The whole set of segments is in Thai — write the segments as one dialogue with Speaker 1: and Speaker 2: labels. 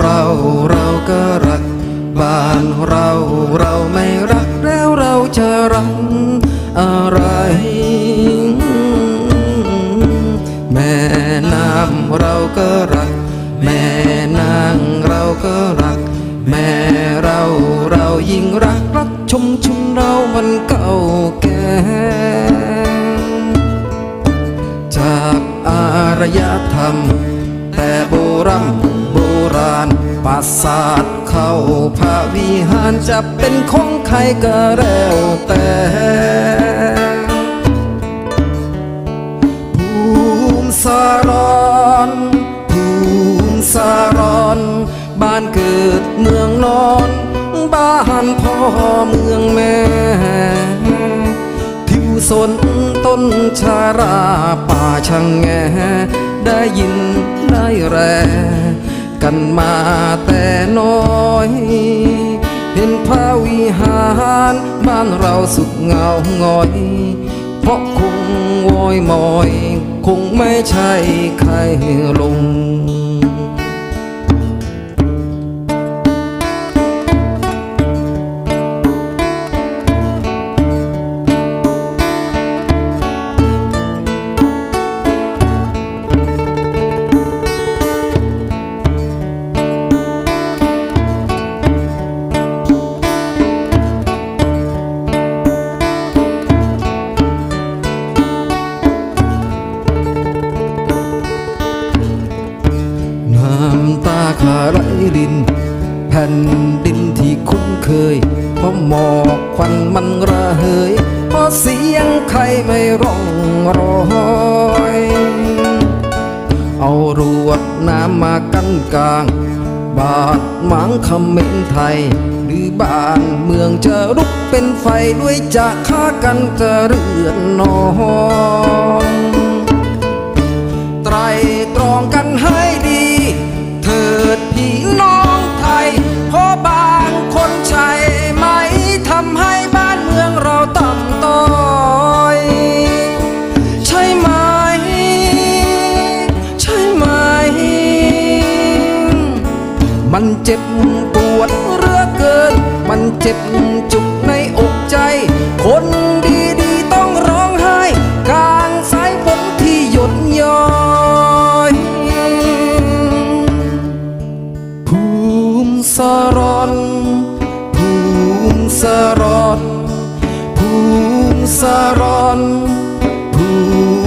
Speaker 1: เราเราก็รัก บ้านเราเราไม่รักแล้วเราจะรักอะไร แม่น้ำเราก็รัก แม่นางเราก็รัก แม่เราเรายิ่งรักรักชมชมเรามันเก่าแก่จากอารยธรรม แต่โบราณ ราณปราสาทเข้าพระวิหารจะเป็นของใครก็แล้วแต่ภูมิสารอนภูมิสารอนบ้านเกิดเมืองนอนบ้านพ่อเมืองแม่ทิวสนต้นชาราป่าช่างแงได้ยินได้แร กันมาแต่น้อย เห็นพระวิหารบ้านเราสุขเงาหงอย เพราะคงวอยมอย คงไม่ใช่ใครลงำตาไหลริน แผ่นดินที่คุ้นเคยเพราะหมอกควันมันระเหยเพราะเสียงใครไม่ร้องรอยเอารวดน้ำมากันกลาง บาดหมางคำเมนไทย หรือบ้านเมืองจะลุกเป็นไฟด้วยจะฆ่ากันจะเรือนนอง เจ็บปวดเหลือเกิน มันเจ็บจุกในอกใจ คนดีๆต้องร้องไห้ กลางสายฝนที่หยดย้อยภูมิสารอนภูมิสารอนภูมิสารอนภู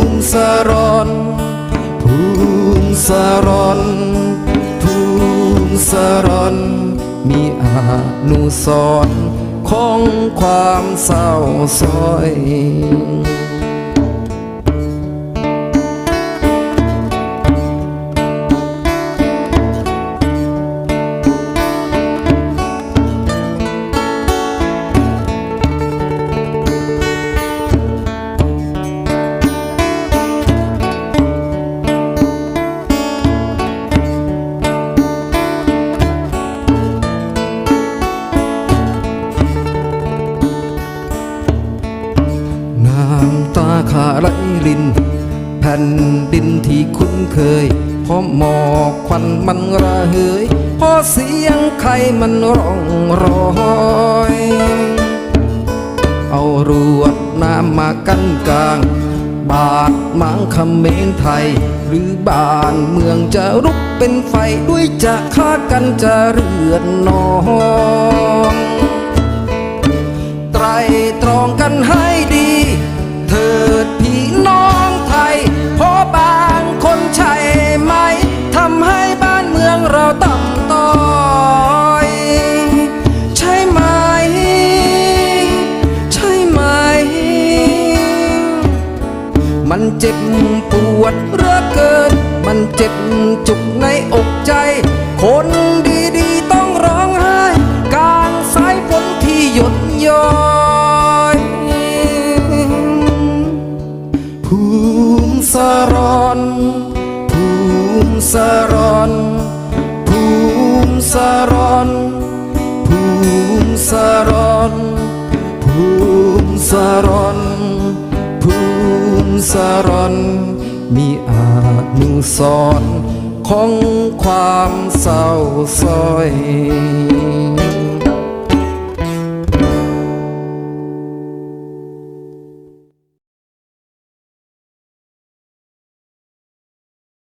Speaker 1: มิสารอนภูมิสารอน สรนมีอนุสรของความเศร้าซอย ตาขาไหลริน แผ่นดินที่คุ้นเคยพราะหมอกควันมันระเหยพราะเสียงใครมันร้องรอย เอารวดน้ำมากันกลาง บาดหมางคำเมนไทย หรือบ้านเมืองจะรุกเป็นไฟด้วยจะฆ่ากันจะเรือนนองไตรตรองกันให้ดี เจ็บปวดเหลือเกิน มันเจ็บจุกในอกใจ คนดีๆต้องร้องไห้กลางสายฝนที่หยดย้อยภูมิสารอนภูมิสารอนภูมิสารอนภูมิสารอนภูมิสารอน สรนมีอาจหนึ่งสอนของความเศร้าซอย